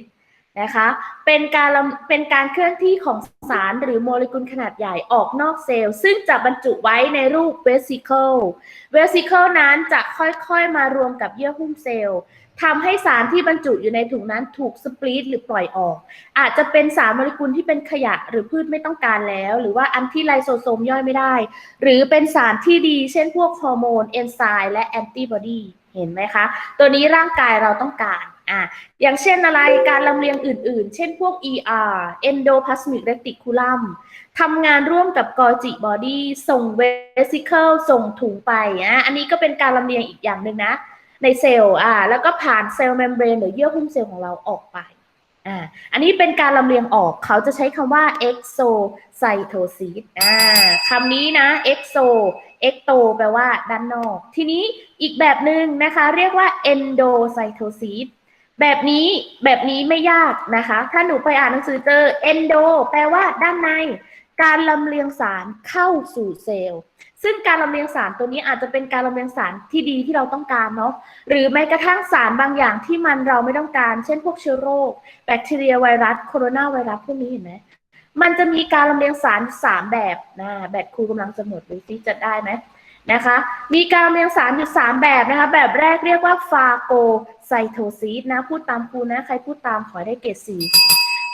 ตนะคะเป็นการเป็นการเคลื่อนที่ของสารหรือโมเลกุลขนาดใหญ่ออกนอกเซลล์ ซึ่งจะบรรจุไว้ในรูปเวสิเคิลเวสิเคิลนั้นจะค่อยๆมารวมกับเยื่อหุ้มเซลล์ทำให้สารที่บรรจุอยู่ในถุงนั้นถูกสปลีตหรือปล่อยออก อาจจะเป็นสารโมเลกุลที่เป็นขยะหรือพืชไม่ต้องการแล้ว หรือว่าอันที่ไลโซโซมย่อยไม่ได้ หรือเป็นสารที่ดีเช่นพวกฮอร์โมนเอนไซม์และแอนติบอดีเห็นไหมคะ ตัวนี้ร่างกายเราต้องการ อะอย่างเช่นอะไรการลำเลียงอื่นๆ เช่นพวก ER endoplasmic reticulum ทำงานร่วมกับกอจิบอดี้ส่งเวสิเคิลส่งถุงไปอะอันนี้ก็เป็นการลำเลียงอีกอย่างหนึ่งนะ ในเซลล์อ่าแล้วก็ผ่านเซลล์เมมเบรนหรือเยื่อหุ้มเซลล์ของเราออกไปอ่าอันนี้เป็นการลำเลียงออกเขาจะใช้คำว่า exocytosis อ่าคำนี้นะ exo ecto แปลว่าด้านนอก ทีนี้อีกแบบหนึ่งนะคะ เรียกว่า endocytosis แบบนี้แบบนี้ไม่ยากนะคะ ถ้าหนูไปอ่านหนังสือเจอ endo แปลว่าด้านใน การลำเลียงสารเข้าสู่เซลล์ ซึ่งการลำเลียงสารตัวนี้อาจจะเป็นการลำเลียงสารที่ดีที่เราต้องการเนาะ หรือแม้กระทั่งสารบางอย่างที่มันเราไม่ต้องการ เช่นพวกเชื้อโรค แบคทีเรียไวรัสโคโรนาไวรัสพวกนี้เห็นไหมมันจะมีการลำเลียงสารสามแบบนะแบตครูกำลังจะหมดดูซิจะได้ไหม นะคะ มีการเลียงสารอยู่สามแบบนะคะ แบบแรกเรียกว่าฟาโกไซโทซิสนะ พูดตามครูนะ ใครพูดตามขอได้เกรดสี่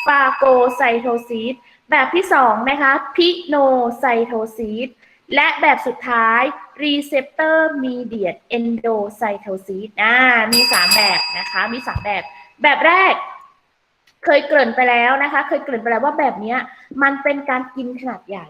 ฟาโกไซโทซิสแบบที่สองนะคะ พิโนไซโทซิสและแบบสุดท้าย receptor mediate endocytosis อ่า มีสามแบบนะคะ มีสามแบบ แบบแรก เคยเกริ่นไปแล้วนะคะ เคยเกริ่นไปแล้วว่าแบบนี้มันเป็นการกินขนาดใหญ่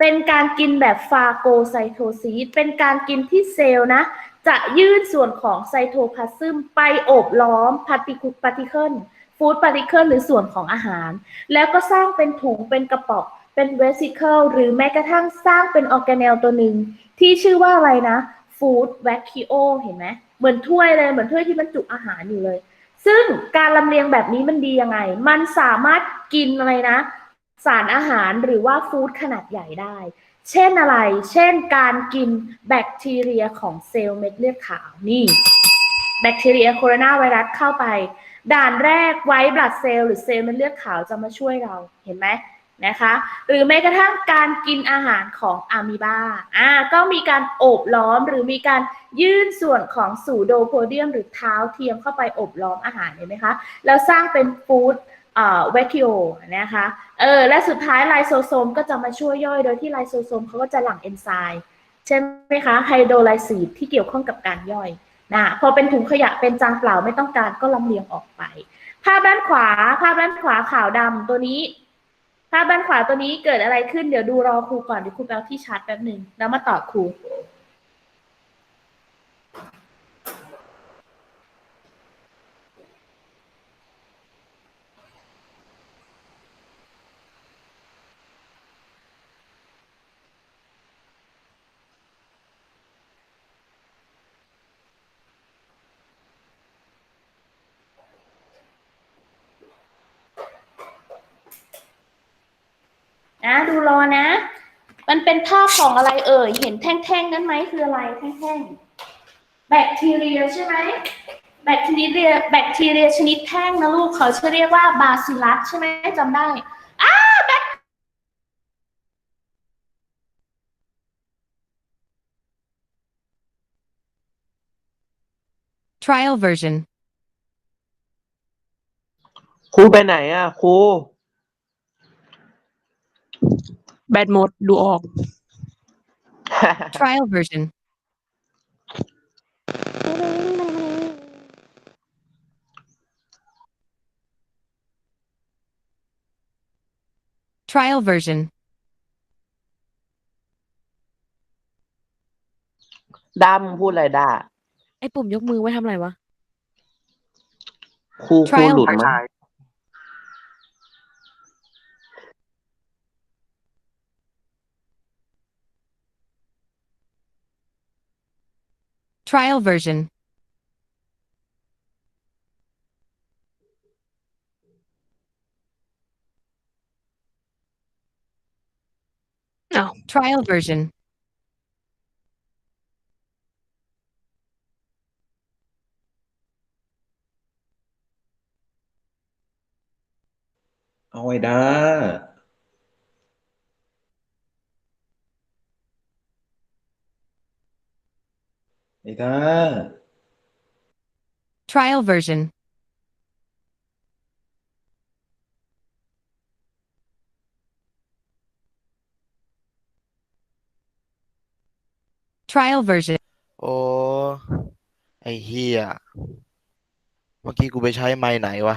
เป็นการกินแบบฟาโกไซโทซิสเป็นการกินที่เซลล์นะ จะยื่นส่วนของไซโทพลาซึมไปโอบล้อมพาร์ติคุปาร์ติเคิลฟู้ดพาร์ติเคิลหรือส่วนของอาหาร แล้วก็สร้างเป็นถุงเป็นกระป๋องเป็นเวสิเคิลหรือแม้กระทั่งสร้างเป็นออร์แกเนลตัวหนึ่ง ที่ชื่อว่าอะไรนะฟู้ดแวคคิโอเห็นไหมเหมือนถ้วยเลย เหมือนถ้วยที่บรรจุอาหารอยู่เลย ซึ่งการลำเลียงแบบนี้มันดียังไง มันสามารถกินอะไรนะ สารอาหารหรือว่าฟู้ดขนาดใหญ่ได้ เช่นอะไร เช่นการกินแบคทีเรียของเซลล์เม็ดเลือดขาวนี่ แบคทีเรียโคโรนาไวรัสเข้าไป ด่านแรกไว้บลัดเซลล์หรือเซลล์เม็ดเลือดขาวจะมาช่วยเราเห็นไหมนะคะหรือแม้กระทั่งการกินอาหารของอะมีบาอ่าก็มีการโอบล้อมหรือมีการยื่นส่วนของสูโดโพเดียม หรือเท้าเทียมเข้าไปโอบล้อมอาหารเห็นไหมคะแล้วสร้างเป็นฟู้ด เวคิโอนะคะเออและสุดท้ายไลโซโซมก็จะมาช่วยย่อย โดยที่ไลโซโซมเขาก็จะหลั่งเอนไซม์ใช่ไหมคะไฮโดรไลซีดที่เกี่ยวข้องกับการย่อยนะพอเป็นถุงขยะเป็นจางเปล่าไม่ต้องการก็ลำเลียงออกไป ภาพด้านขวา ภาพด้านขวาขาวดำตัวนี้ ภาพด้านขวาตัวนี้เกิดอะไรขึ้นเดี๋ยวดูรอครูก่อนเดี๋ยวครูแปลที่ชาร์ตแป๊บหนึ่งแล้วมาตอบครู นะดูรอนะ มันเป็นภาพของอะไรเอ่ย เห็นแท่งๆนั้นไหมคืออะไรแท่งๆแบคทีเรียใช่ไหมแบคทีเรียแบคทีเรียชนิดแท่งนะลูกเขาจะเรียกว่าบาซิลัสใช่ไหมจำได้อ้าแบค Trial version. ครูไปไหนอะครู แบตหมดดูออก Trial version. Trial version. ด้ามึงพูดอะไรด้าไอ้ปุ่มยกมือไว้ทำอะไรวะครูครู Trial หลุดมั้ง Trial version. No. Trial version. Ôi đó. อาไอ้ด้าไอ้ด้า Trial version. Trial version. โอ้ ไอ้เฮียเมื่อกี้กูไปใช้ไม้ไหนวะ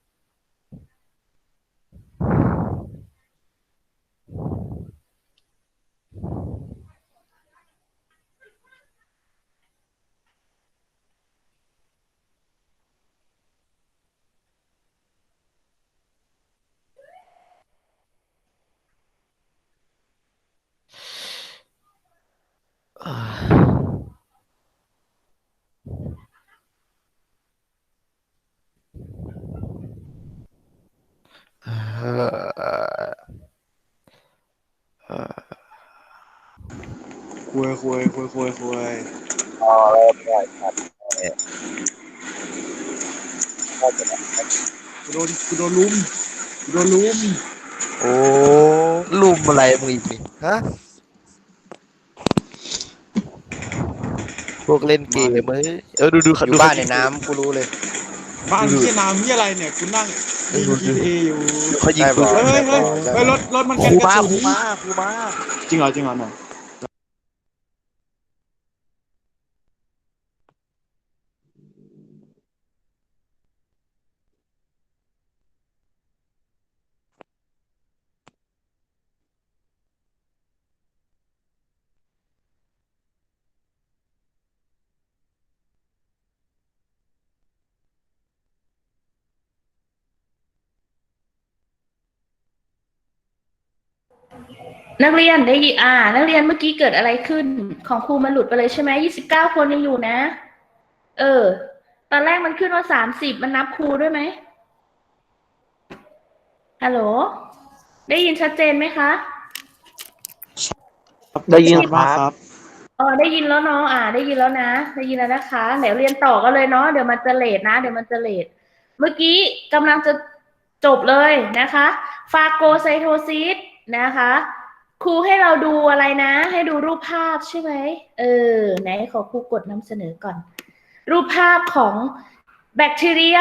คุยคุยคุยคุยคุยอ๋อได้ครับกูโดนกูโดนลุมกูโดนลุมโอ้ลุมอะไรมึงอีกฮะ วกเล่นเกมเอ้ยเออดูดูอยู่ดูบ้านในน้ำกูรู้เลยบ้านที่น้ำที่อะไรเนี่ยกูนั่งยิง GTA อยู่เขายิงได้ปืนบอกเฮ้ยเฮ้ยเฮ้ยรถรถมันคกันรูกระมาสุนครูมาครูมาจริงเหรอจริงเหรอเนี่ย นักเรียนได้ยินอ่า นักเรียนเมื่อกี้เกิดอะไรขึ้น ของครูมันหลุดไปเลยใช่ไหมยี่สิบเก้าคนยังอยู่นะ เออ ตอนแรกมันขึ้นว่าสามสิบมันนับครูด้วยไหมฮัลโหล ได้ยินชัดเจนไหมคะได้ยินคมากรับครับเออได้ยินแล้วเนาะอ่า ได้ยินแล้วนะ ได้ยินแล้วนะคะเดี๋ยวเรียนต่อกันเลยเนาะเดี๋ยวมันจะเลทนะ เดี๋ยวมันจะเลทเมื่อกี้กำลังจะจบเลยนะคะ ฟาโกไซโทซิสนะคะ ครูให้เราดูอะไรนะ ให้ดูรูปภาพใช่ไหมเออ ไหนขอครูกดนำเสนอก่อน รูปภาพของแบคทีเรีย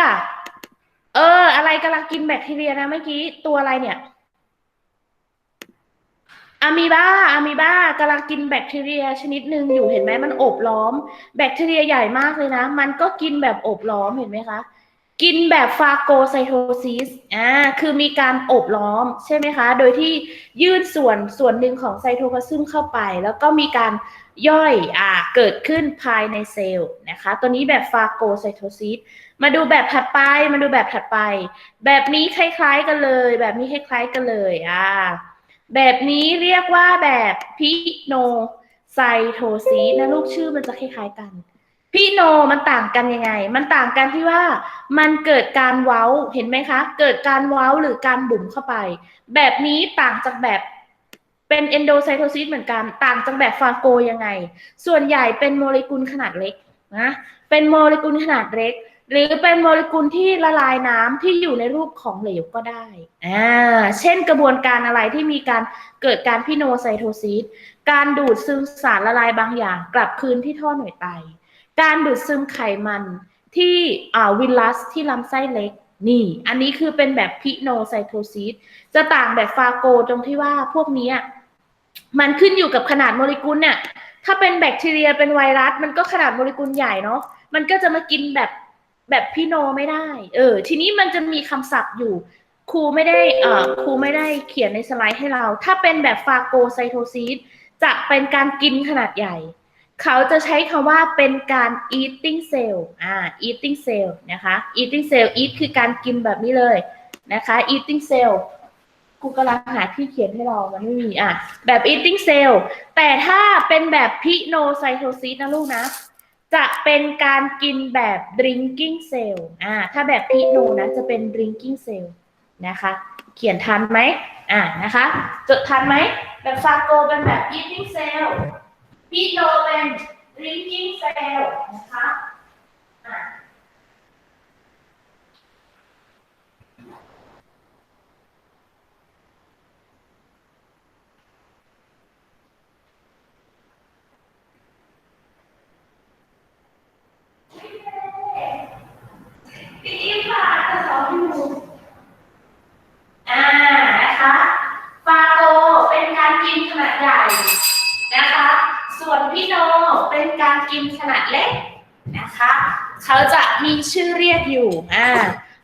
เออ อะไรกำลังกินแบคทีเรียนะเมื่อกี้ตัวอะไรเนี่ยอะมีบาอะมีบากำลังกินแบคทีเรียชนิดหนึ่งอยู่เห็นไหมมันโอบล้อม แบคทีเรียใหญ่มากเลยนะ มันก็กินแบบโอบล้อมเห็นไหมคะ กินแบบฟาโกไซโทซิส อ่า คือมีการอบล้อมใช่ไหมคะ โดยที่ยื่นส่วนส่วนหนึ่งของไซโทพลาซึมเข้าไป แล้วก็มีการย่อย อ่า เกิดขึ้นภายในเซลล์นะคะ ตัวนี้แบบฟาโกไซโทซิส มาดูแบบถัดไป มาดูแบบถัดไป แบบนี้คล้าย ๆ กันเลย แบบนี้คล้าย ๆ กันเลย อ่า แบบนี้เรียกว่าแบบพิโนไซโทซีสนะลูกชื่อมันจะคล้าย ๆ กัน พิโนมันต่างกันยังไง มันต่างกันที่ว่ามันเกิดการเว้าเห็นไหมคะ เกิดการเว้าหรือการบุ๋มเข้าไป แบบนี้ต่างจากแบบเป็นเอนโดไซโทซิสเหมือนกัน ต่างจากแบบฟาโกยังไง ส่วนใหญ่เป็นโมเลกุลขนาดเล็กนะ เป็นโมเลกุลขนาดเล็ก หรือเป็นโมเลกุลที่ละลายน้ำที่อยู่ในรูปของเหลวก็ได้ อ่า เช่นกระบวนการอะไรที่มีการเกิดการพิโนไซโทซิส การดูดซึมสารละลายบางอย่าง กลับคืนที่ท่อหน่วยไต การดูดซึมไขมันที่วิลลัสที่ลำไส้เล็กนี่ อันนี้คือเป็นแบบพิโนไซโทซิสจะต่างแบบฟาโกตรงที่ว่าพวกนี้มันขึ้นอยู่กับขนาดโมเลกุลเนี่ย ถ้าเป็นแบคทีเรียเป็นไวรัส มันก็ขนาดโมเลกุลใหญ่เนาะ มันก็จะมากินแบบแบบพีโนไม่ได้ เออ ทีนี้มันจะมีคำศัพท์อยู่ ครูไม่ได้เอ่อครูไม่ได้เขียนในสไลด์ให้เรา ถ้าเป็นแบบฟาโกไซโทซิสจะเป็นการกินขนาดใหญ่ เขาจะใช้คำว่าเป็นการ eating cell อ่า eating cell นะคะ eating cell eat คือการกินแบบนี้เลยนะคะ eating cell ครูกำลังหาที่เขียนให้เรา มันไม่มีอะ แบบ eating cell แต่ถ้าเป็นแบบพิโนไซโทซิสนะลูกนะ จะเป็นการกินแบบ drinking cell อ่า ถ้าแบบพิโนนะ จะเป็น drinking cell นะคะ เขียนทันไหมอ่านะคะ จดทันไหม แบบฟาโกเป็นแบบ eating cell พิโนเป็น drinking cell นะคะอ่า พี่อีฟค่ะจะสอนให้ดูอ่า นะคะ ฟาโกเป็นการกินขนาดใหญ่นะคะ ส่วนพี่โนเป็นการกินขนาดเล็กนะคะ เขาจะ มีชื่อเรียกอยู่อ่า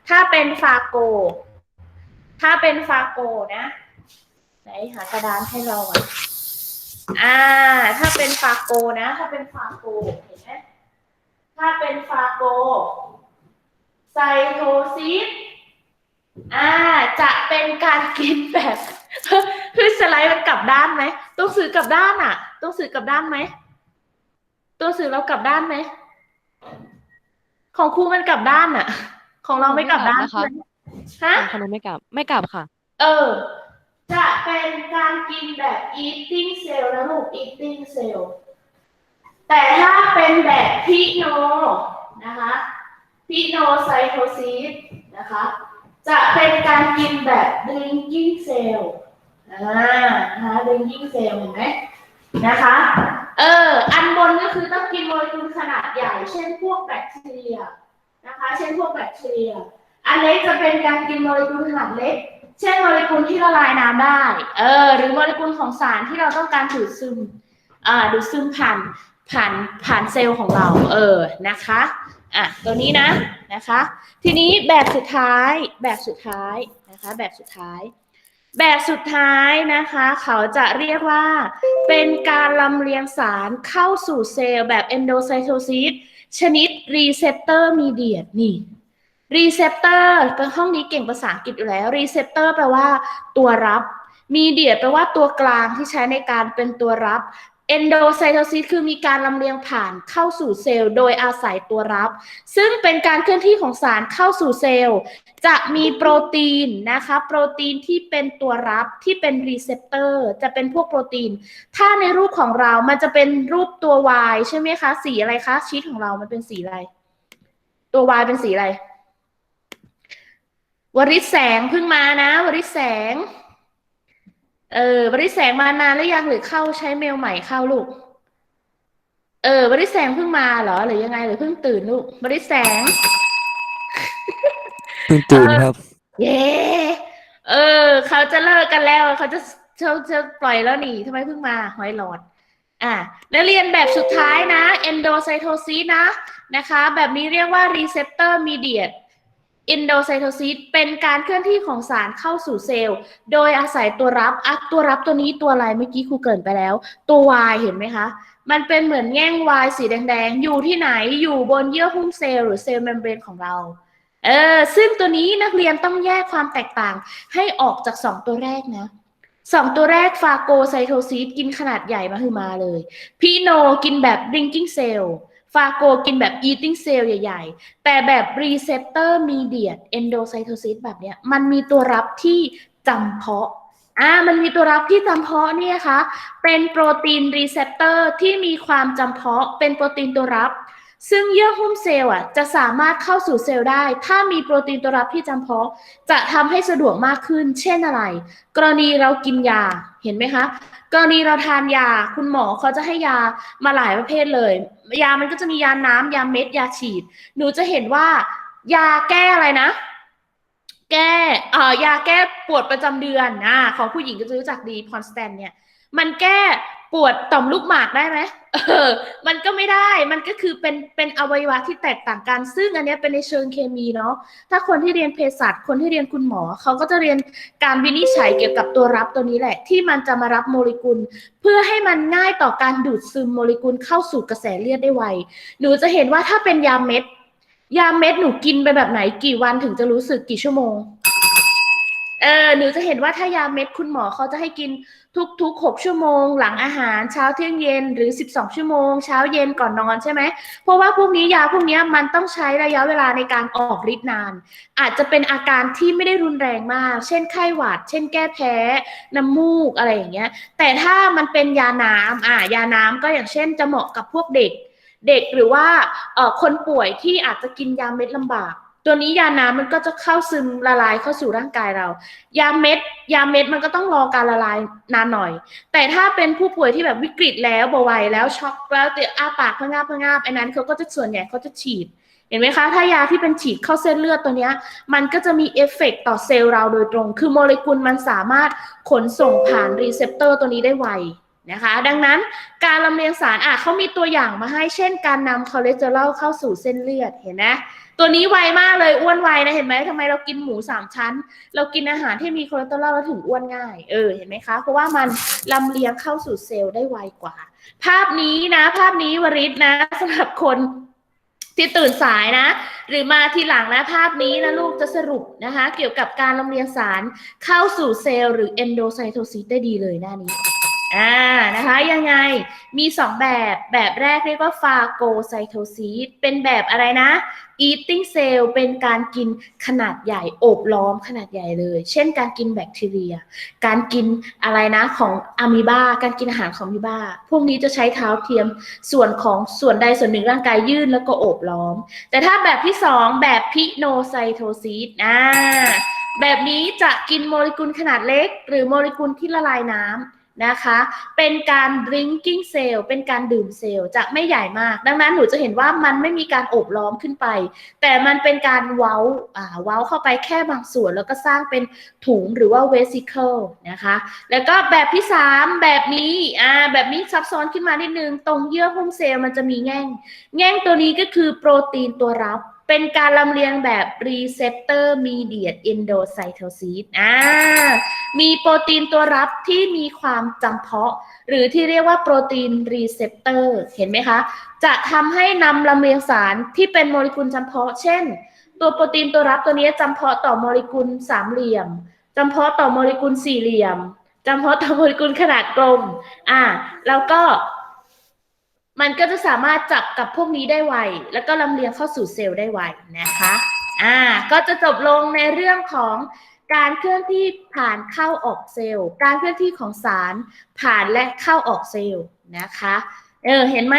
ถ้าเป็นฟาโก ถ้าเป็นฟาโกนะ ไหนหากระดานให้เราอะอ่า ถ้าเป็นฟาโกนะ ถ้าเป็นฟาโกเห็นไหมถ้าเป็นฟาโกไซโทซิสอ่า จะเป็นการกินแบบคือสไลด์มันกลับด้านไหมตัวสื่อกลับด้านอะตัวสื่อกลับด้านไหม ตัวสื่อเรากลับด้านไหม ของครูมันกลับด้านอะของเราไม่กลับด้านไม่กลับนะคะใช่ไหมฮะของขนมไม่กลับ ไม่กลับค่ะ เออ จะเป็นการกินแบบ eating cell นะลูก eating cell แต่ถ้าเป็นแบบพิโนนะคะพิโนไซโทซิสนะคะ จะเป็นการกินแบบ drinking cell อ่านะคะ drinking cell เห็นไหมนะคะ เออ อันบนก็คือต้องกินโมเลกุลขนาดใหญ่ เช่นพวกแบคทีเรียนะคะ เช่นพวกแบคทีเรีย อันเล็กจะเป็นการกินโมเลกุลขนาดเล็ก เช่นโมเลกุลที่ละลายน้ำได้ เออ หรือโมเลกุลของสารที่เราต้องการดูดซึม อ่า ดูดซึมผ่านผ่านผ่านเซลล์ของเรา เออ นะคะ อะ ตัวนี้นะ นะคะ ทีนี้แบบสุดท้าย แบบสุดท้าย นะคะ แบบสุดท้าย แบบสุดท้ายนะคะ เขาจะเรียกว่า เป็นการลำเลียงสารเข้าสู่เซลล์แบบ endocytosis ชนิด receptor mediate นี่ receptor เป็นห้องนี้เก่งภาษาอังกฤษอยู่แล้ว receptor แปลว่าตัวรับ mediate แปลว่าตัวกลางที่ใช้ในการเป็นตัวรับ endocytosis คือมีการลำเลียงผ่านเข้าสู่เซลล์โดยอาศัยตัวรับ ซึ่งเป็นการเคลื่อนที่ของสารเข้าสู่เซลล์ จะมีโปรตีนนะคะ โปรตีนที่เป็นตัวรับที่เป็นรีเซพเตอร์จะเป็นพวกโปรตีน ถ้าในรูปของเรามันจะเป็นรูปตัว Y ใช่ไหมคะ สีอะไรคะชีตของเรามันเป็นสีอะไร ตัว Y เป็นสีอะไร วริศแสงเพิ่งมานะ วริศแสง เออวริศแสงมานานหรือยังหรือเข้าใช้เมลใหม่เข้าลูก เออวริศแสงเพิ่งมาเหรอหรือยังไงหรือเพิ่งตื่นลูกวริศแสงเพิ่งตื่นครับ เย้เออ เขาจะเลิกกันแล้วเขาจะเขาจะปล่อยแล้วนี่ทำไมเพิ่งมาหอยหลอด อะแล้วเรียนแบบสุดท้ายนะ endocytosis นะนะคะ แบบนี้เรียกว่า receptor mediate endocytosis เป็นการเคลื่อนที่ของสารเข้าสู่เซลล์ โดยอาศัยตัวรับอะตัวรับตัวนี้ตัวอะไรเมื่อกี้ครูเกินไปแล้ว ตัว Y เห็นไหมคะ มันเป็นเหมือนแง่ง Y สีแดงๆ อยู่ที่ไหนอยู่บนเยื่อหุ้มเซลล์หรือเซลล์เมมเบรนของเราเออซึ่งตัวนี้นักเรียนต้องแยกความแตกต่างให้ออกจากสองตัวแรกนะสองตัวแรกฟาโกไซโทซิสกินขนาดใหญ่มาคือมาเลยพีโนกินแบบ drinking cell ฟาโกกินแบบ eating cell ใหญ่ ๆ แต่แบบ receptor mediate endocytosis แบบเนี้ย มันมีตัวรับที่จำเพาะอ่ามันมีตัวรับที่จำเพาะเนี่ยคะเป็นโปรตีนรีเซพเตอร์ที่มีความจำเพาะเป็นโปรตีนตัวรับ ซึ่งเยื่อหุ้มเซลล์อะจะสามารถเข้าสู่เซลล์ได้ ถ้ามีโปรตีนตัวรับที่จำเพาะ จะทำให้สะดวกมากขึ้น เช่นอะไร กรณีเรากินยาเห็นไหมคะ กรณีเราทานยาคุณหมอเขาจะให้ยามาหลายประเภทเลย ยามันก็จะมียาน้ำยาเม็ดยาฉีด หนูจะเห็นว่ายาแก้อะไรนะ แก้เอ่อยาแก้ปวดประจำเดือนอ่าของผู้หญิงก็จะรู้จักดีคอนสแตนเนี่ยมันแก้ ปวดต่อมลูกหมากได้ไหมเออ มันก็ไม่ได้ มันก็คือเป็นเป็นอวัยวะที่แตกต่างกัน ซึ่งอันนี้เป็นในเชิงเคมีเนาะ ถ้าคนที่เรียนเภสัช คนที่เรียนคุณหมอ เขาก็จะเรียนการวินิจฉัยเกี่ยวกับตัวรับตัวนี้แหละ ที่มันจะมารับโมเลกุล เพื่อให้มันง่ายต่อการดูดซึมโมเลกุลเข้าสู่กระแสเลือดได้ไว หนูจะเห็นว่าถ้าเป็นยาเม็ด ยาเม็ดหนูกินไปแบบไหนกี่วันถึงจะรู้สึกกี่ชั่วโมง เออ หนูจะเห็นว่าถ้ายาเม็ดคุณหมอเขาจะให้กิน ทุกๆ 6 ชั่วโมง หลังอาหารเช้าเที่ยงเย็นหรือ 12 ชั่วโมง เช้าเย็นก่อนนอนใช่ไหม เพราะว่าพวกนี้ยาพวกนี้มันต้องใช้ระยะเวลาในการออกฤทธิ์นาน อาจจะเป็นอาการที่ไม่ได้รุนแรงมาก เช่นไข้หวัด เช่นแก้แพ้ น้ำมูกอะไรอย่างเงี้ย แต่ถ้ามันเป็นยาน้ำอ่ายาน้ำก็อย่างเช่นจะเหมาะกับพวกเด็ก เด็กหรือว่าเอ่อคนป่วยที่อาจจะกินยาเม็ดลำบาก ตัวนี้ยาน้ำมันก็จะเข้าซึมละลายเข้าสู่ร่างกายเรา ยาเม็ด ยาเม็ดมันก็ต้องรอการละลายนานหน่อย แต่ถ้าเป็นผู้ป่วยที่แบบวิกฤตแล้วเบาไหวแล้วช็อกแล้วเตียอ้าปากพะงาบพะงาบไอ้นั้นเขาก็จะส่วนใหญ่เขาจะฉีด เห็นไหมคะ ถ้ายาที่เป็นฉีดเข้าเส้นเลือดตัวนี้มันก็จะมีเอฟเฟกต์ต่อเซลล์เราโดยตรง คือโมเลกุลมันสามารถขนส่งผ่านรีเซพเตอร์ตัวนี้ได้ไว นะคะดังนั้นการลำเลียงสารอะเขามีตัวอย่างมาให้เช่น การนำคอเลสเตอรอลเข้าสู่เส้นเลือดเห็นไหมตัวนี้ไวมากเลยอ้วนไวนะเห็นไหมทำไมเรากินหมูสามชั้น เรากินอาหารที่มีคอเลสเตอรอลแล้วถึงอ้วนง่ายเออเห็นไหมคะ เพราะว่ามันลำเลียงเข้าสู่เซลล์ได้ไวกว่า ภาพนี้นะ ภาพนี้วริศนะสำหรับคนที่ตื่นสายนะ หรือมาทีหลังนะภาพนี้นะลูกจะสรุปนะคะ เกี่ยวกับการลำเลียงสารเข้าสู่เซลล์หรือเอนโดไซโทซิสได้ดีเลยหน้านี้ อ่านะคะยังไงมีสองแบบแบบแรกเรียกว่าฟาโกไซโทซิสเป็นแบบอะไรนะ eating cell เป็นการกินขนาดใหญ่โอบล้อมขนาดใหญ่เลย เช่นการกินแบคทีเรีย การกินอะไรนะของอะมีบา การกินอาหารของอะมีบา พวกนี้จะใช้เท้าเทียมส่วนของส่วนใดส่วนหนึ่งร่างกายยื่นแล้วก็โอบล้อม แต่ถ้าแบบที่สองแบบพิโนไซโทซิสอ่าแบบนี้จะกินโมเลกุลขนาดเล็ก หรือโมเลกุลที่ละลายน้ำ นะคะ เป็นการ drinking cell เป็นการดื่มเซลล์จะไม่ใหญ่มาก ดังนั้นหนูจะเห็นว่ามันไม่มีการโอบล้อมขึ้นไป แต่มันเป็นการเว้าอ่าเว้าเข้าไปแค่บางส่วน แล้วก็สร้างเป็นถุงหรือว่า vesicle นะคะ แล้วก็แบบที่ 3 แบบนี้อ่าแบบนี้ซับซ้อนขึ้นมานิดนึง ตรงเยื่อหุ้มเซลล์มันจะมีแง่ง แง่งตัวนี้ก็คือโปรตีนตัวรับ เป็นการลำเลียงแบบ receptor mediated endocytosis อ่ามีโปรตีนตัวรับที่มีความจำเพาะ หรือที่เรียกว่าโปรตีนรีเซพเตอร์เห็นไหมคะ จะทำให้นำลำเลียงสารที่เป็นโมเลกุลจำเพาะ เช่น ตัวโปรตีนตัวรับตัวนี้จำเพาะต่อโมเลกุลสามเหลี่ยมจำเพาะต่อโมเลกุลสี่เหลี่ยมจำเพาะต่อโมเลกุลขนาดกลมอ่าแล้วก็ มันก็จะสามารถจับกับพวกนี้ได้ไว แล้วก็ลำเลียงเข้าสู่เซลล์ได้ไวนะคะ อ่า ก็จะจบลงในเรื่องของการเคลื่อนที่ผ่านเข้าออกเซลล์ การเคลื่อนที่ของสารผ่านและเข้าออกเซลล์นะคะ เออ เห็นไหม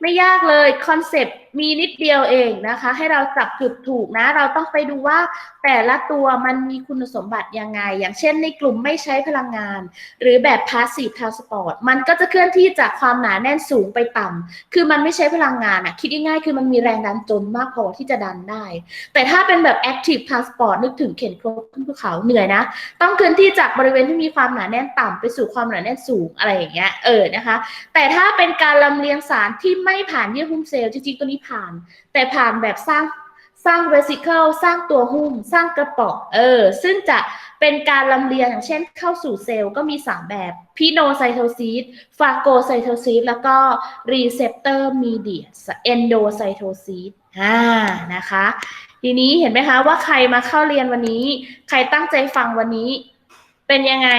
ไม่ยากเลย คอนเซปต์ มีนิดเดียวเองนะคะ ให้เราจับจุดถูกนะ เราต้องไปดูว่าแต่ละตัวมันมีคุณสมบัติยังไง อย่างเช่นในกลุ่มไม่ใช้พลังงาน หรือแบบ passive transport มันก็จะเคลื่อนที่จากความหนาแน่นสูงไปต่ำคือมันไม่ใช้พลังงานอะคิดง่ายๆคือมันมีแรงดันจนมากพอที่จะดันได้ แต่ถ้าเป็นแบบ active transport นึกถึงเข็นครกขึ้นภูเขาเหนื่อยนะ ต้องเคลื่อนที่จากบริเวณที่มีความหนาแน่นต่ำไปสู่ความหนาแน่นสูงอะไรอย่างเงี้ยเออนะคะ แต่ถ้าเป็นการลำเลียงสารที่ไม่ผ่านเยื่อหุ้มเซลล์จริงๆตัวนี้ผ่าน แต่ผ่านแบบสร้างสร้างเวสิเคิลสร้างตัวหุ้ม สร้างกระป๋องเออ ซึ่งจะเป็นการลำเลียงอย่างเช่นเข้าสู่เซลล์ก็มี 3 แบบพิโนไซโทซิสฟาโกไซโทซิสแล้วก็รีเซพเตอร์มีเดียเอนโดไซโทซิสอ่านะคะ ทีนี้เห็นไหมคะว่าใครมาเข้าเรียนวันนี้ ใครตั้งใจฟังวันนี้ เป็นยังไง